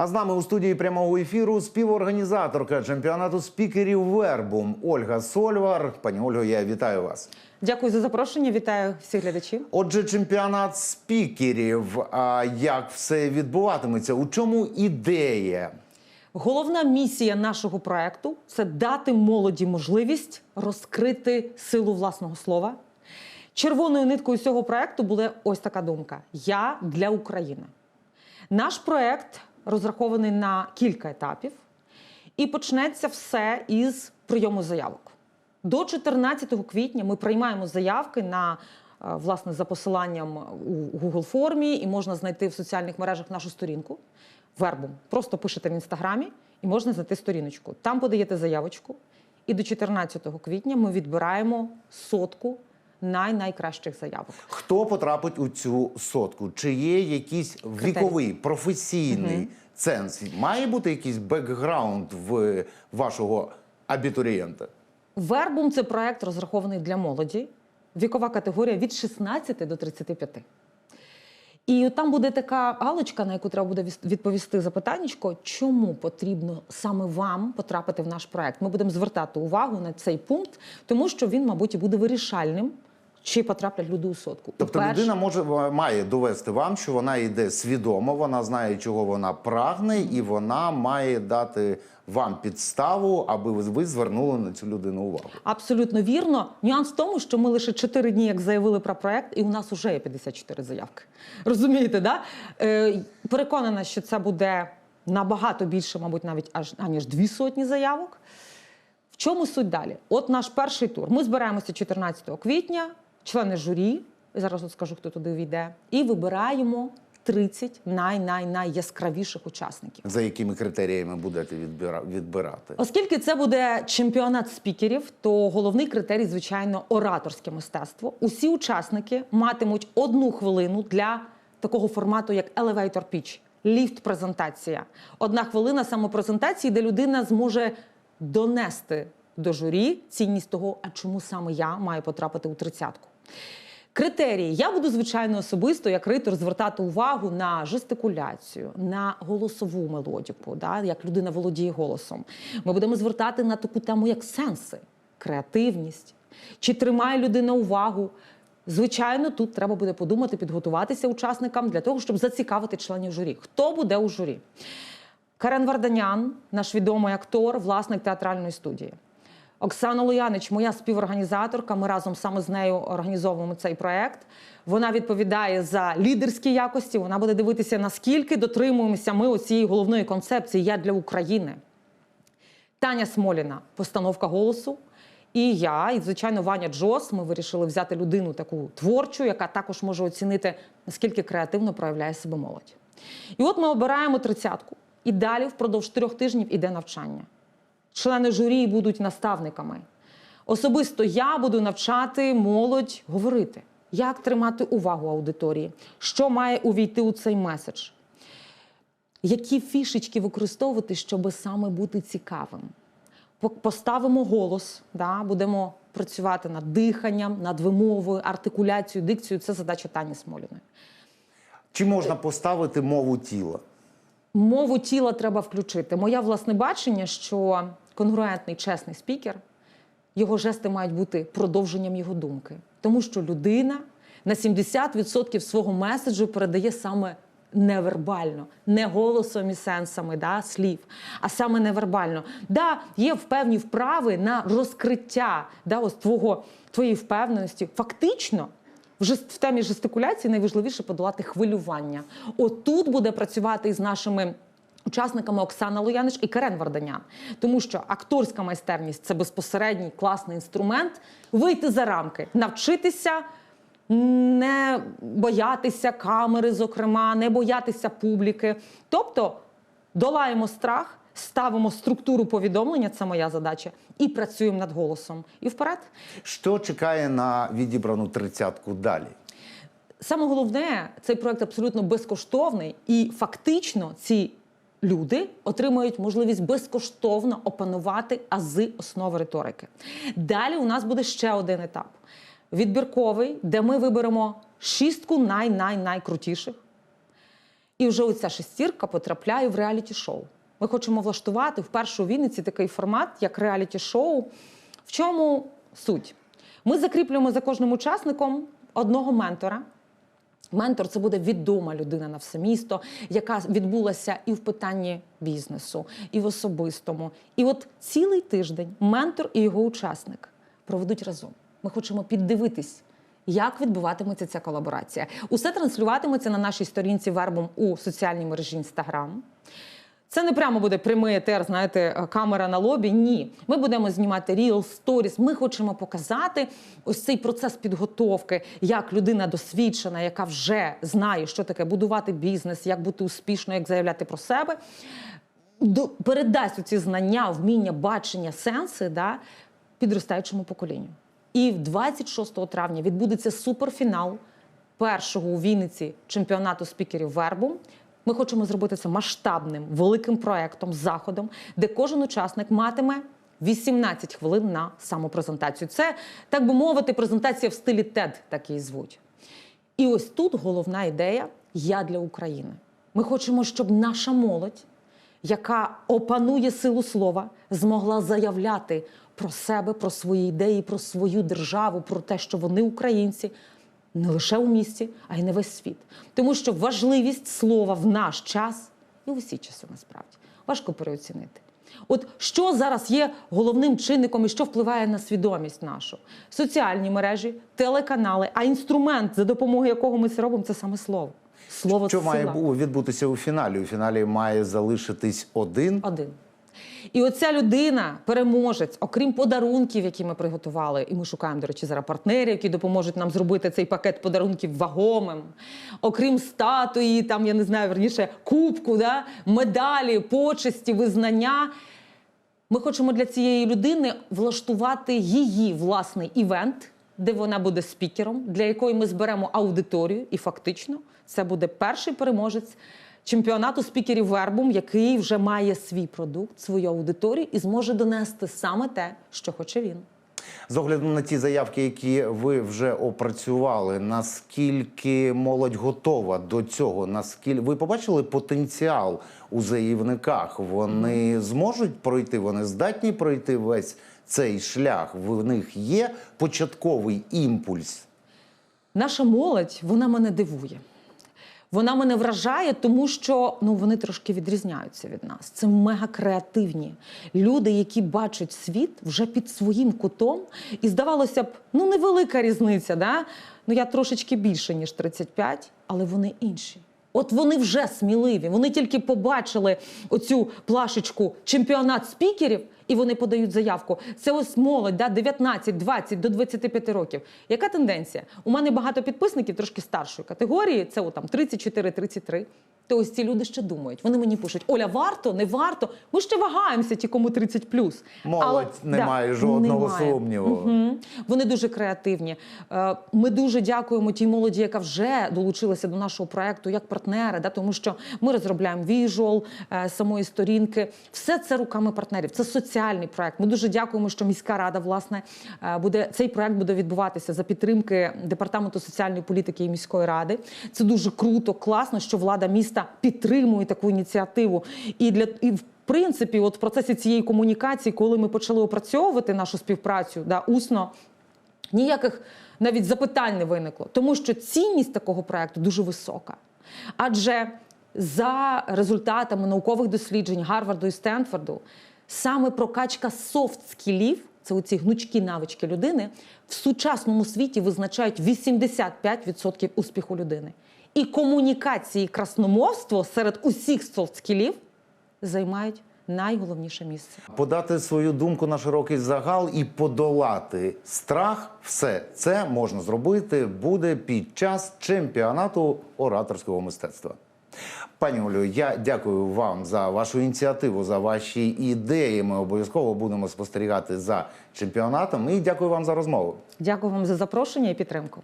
А з нами у студії прямого ефіру співорганізаторка чемпіонату спікерів Вербум Ольга Сольвар. Пані Ольго, я вітаю вас. Дякую за запрошення. Вітаю всіх глядачів. Отже, чемпіонат спікерів. А як все відбуватиметься? У чому ідея? Головна місія нашого проекту це дати молоді можливість розкрити силу власного слова. Червоною ниткою цього проекту була ось така думка: Я для України. Наш проект розрахований на кілька етапів, і почнеться все із прийому заявок. До 14 квітня ми приймаємо заявки на е, власне за посиланням у Google формі, і можна знайти в соціальних мережах нашу сторінку вербом. Просто пишете в інстаграмі і можна знайти сторіночку. Там подаєте заявочку, і до 14 квітня ми відбираємо сотку най-найкращих заявок. Хто потрапить у цю сотку? Чи є якийсь віковий, професійний ценз? Має бути якийсь бекграунд в вашого абітурієнта? Вербум це проект розрахований для молоді. Вікова категорія від 16 до 35. І там буде така галочка, на яку треба буде віс- відповісти запитаннячко, чому потрібно саме вам потрапити в наш проект. Ми будемо звертати увагу на цей пункт, тому що він, мабуть, буде вирішальним, чи потраплять люди у сотку. Тобто Перше- людина може має довести вам, що вона йде свідомо, вона знає, чого вона прагне, і вона має дати вам підставу, аби ви- ви звернули на цю людину увагу. Абсолютно вірно. Нюанс в тому, що ми лише 4 дні, як заявили про проект, і у нас вже є 54 заявки. Розумієте, да? Е, переконана, що це буде набагато більше, мабуть, навіть аж аніж дві сотні заявок. В чому суть далі? От наш перший тур. Ми збираємося 14 квітня, члени журі, зараз от скажу, хто туди війде, і вибираємо 30 най-най-найяскравіших учасників. За якими критеріями будете відбира- відбирати? Оскільки це буде чемпіонат спікерів, то головний критерій, звичайно, ораторське мистецтво. Усі учасники матимуть одну хвилину для такого формату, як elevator pitch, ліфт-презентація. Одна хвилина самопрезентації, де людина зможе донести до журі цінність того, а чому саме я маю потрапити у тридцятку. Критерії. Я буду, звичайно, особисто як ритор звертати увагу на жестикуляцію, на голосову мелодіку, да, як людина володіє голосом. Ми будемо звертати на таку тему, як сенси, креативність. Чи тримає людина увагу? Звичайно, тут треба буде подумати, підготуватися учасникам для того, щоб зацікавити членів журі. Хто буде у журі? Карен Варданян, наш відомий актор, власник театральної студії. Оксана Луянич, моя співорганізаторка. Ми разом саме з нею організовуємо цей проект. Вона відповідає за лідерські якості. Вона буде дивитися, наскільки дотримуємося ми оцієї головної концепції Я для України. Таня Смоліна, постановка голосу. І я, і звичайно, Ваня Джос. Ми вирішили взяти людину таку творчу, яка також може оцінити, наскільки креативно проявляє себе молодь. І от ми обираємо тридцятку. І далі впродовж трьох тижнів іде навчання. Члени журі будуть наставниками. Особисто я буду навчати молодь говорити, як тримати увагу аудиторії, що має увійти у цей меседж, які фішечки використовувати, щоб саме бути цікавим. Поставимо голос, да, будемо працювати над диханням, над вимовою, артикуляцією, дикцією. Це задача Тані Смоліної. Чи можна поставити мову тіла? Мову тіла треба включити. Моє власне бачення, що конгруентний, чесний спікер, його жести мають бути продовженням його думки. Тому що людина на 70% свого меседжу передає саме невербально, не голосом і сенсами да, слів, а саме невербально. Да, є певні вправи на розкриття да, ось твого, твоєї впевненості. Фактично, в темі жестикуляції найважливіше подолати хвилювання. Отут буде працювати із нашими. Учасниками Оксана Лоянич і Карен Варданян, тому що акторська майстерність це безпосередній класний інструмент вийти за рамки, навчитися не боятися камери, зокрема, не боятися публіки. Тобто долаємо страх, ставимо структуру повідомлення, це моя задача, і працюємо над голосом. І вперед. Що чекає на відібрану тридцятку далі? Саме головне, цей проект абсолютно безкоштовний, і фактично ці люди отримують можливість безкоштовно опанувати ази основи риторики. Далі у нас буде ще один етап: відбірковий, де ми виберемо шістку най-най-найкрутіших. І вже оця шестірка потрапляє в реаліті-шоу. Ми хочемо влаштувати вперше у Вінниці такий формат, як реаліті-шоу. В чому суть? Ми закріплюємо за кожним учасником одного ментора. Ментор це буде відома людина на все місто, яка відбулася і в питанні бізнесу, і в особистому. І от цілий тиждень ментор і його учасник проведуть разом. Ми хочемо піддивитись, як відбуватиметься ця колаборація. Усе транслюватиметься на нашій сторінці вербом у соціальній мережі Інстаграм. Це не прямо буде прямий етер, знаєте, е, камера на лобі. Ні, ми будемо знімати ріл, сторіс. Ми хочемо показати ось цей процес підготовки, як людина досвідчена, яка вже знає, що таке будувати бізнес, як бути успішною, як заявляти про себе. Передасть ці знання, вміння, бачення, сенси да, підростаючому поколінню. І 26 травня відбудеться суперфінал першого у Вінниці чемпіонату спікерів Вербу. Ми хочемо зробити це масштабним, великим проектом, заходом, де кожен учасник матиме 18 хвилин на самопрезентацію. Це, так би мовити, презентація в стилі TED, так її звуть. І ось тут головна ідея Я для України. Ми хочемо, щоб наша молодь, яка опанує силу слова, змогла заявляти про себе, про свої ідеї, про свою державу, про те, що вони українці. Не лише у місті, а й на весь світ. Тому що важливість слова в наш час і в усі часи насправді важко переоцінити. От що зараз є головним чинником і що впливає на свідомість нашу? Соціальні мережі, телеканали, а інструмент, за допомогою якого ми це робимо, це саме слово. Слово Що це має сила. відбутися у фіналі? У фіналі має залишитись один. Один. І оця людина, переможець, окрім подарунків, які ми приготували, і ми шукаємо, до речі, зараз партнерів, які допоможуть нам зробити цей пакет подарунків вагомим, окрім статуї, там я не знаю, верніше, кубку, да? медалі, почесті, визнання. Ми хочемо для цієї людини влаштувати її власний івент, де вона буде спікером, для якої ми зберемо аудиторію, і фактично це буде перший переможець чемпіонату спікерів Вербум, який вже має свій продукт, свою аудиторію і зможе донести саме те, що хоче він. З огляду на ті заявки, які ви вже опрацювали, наскільки молодь готова до цього? Наскільки ви побачили потенціал у заявниках? Вони зможуть пройти, вони здатні пройти весь цей шлях. В них є початковий імпульс. Наша молодь, вона мене дивує. Вона мене вражає, тому що ну вони трошки відрізняються від нас. Це мега креативні люди, які бачать світ вже під своїм кутом. І здавалося б, ну невелика різниця. Да? Ну я трошечки більше ніж 35, але вони інші. От вони вже сміливі. Вони тільки побачили оцю плашечку чемпіонат спікерів, і вони подають заявку. Це ось молодь, да, 19, 20 до 25 років. Яка тенденція? У мене багато підписників трошки старшої категорії, це от, там 34-33. То ось ці люди ще думають. Вони мені пишуть: Оля, варто, не варто. Ми ще вагаємося, ті, кому 30 плюс. Молодь не має жодного сумніву. Мгм. Вони дуже креативні. Е, Ми дуже дякуємо тій молоді, яка вже долучилася до нашого проекту як партнери, да, тому що ми розробляємо віжуал е, самої сторінки. Все це руками партнерів. Це соціальний проект. Ми дуже дякуємо, що міська рада власне е, буде цей проект буде відбуватися за підтримки департаменту соціальної політики і міської ради. Це дуже круто, класно, що влада міста підтримує таку ініціативу. І для і в принципі, от в процесі цієї комунікації, коли ми почали опрацьовувати нашу співпрацю да, усно, ніяких навіть запитань не виникло, тому що цінність такого проекту дуже висока. Адже за результатами наукових досліджень Гарварду і Стенфорду, саме прокачка софт-скілів, це оці гнучкі навички людини, в сучасному світі визначають 85% успіху людини. І комунікації, і красномовство серед усіх софт-скілів займають найголовніше місце. Подати свою думку на широкий загал і подолати страх, все це можна зробити буде під час чемпіонату ораторського мистецтва. Пані Олю, я дякую вам за вашу ініціативу, за ваші ідеї. Ми обов'язково будемо спостерігати за чемпіонатом. І дякую вам за розмову. Дякую вам за запрошення і підтримку.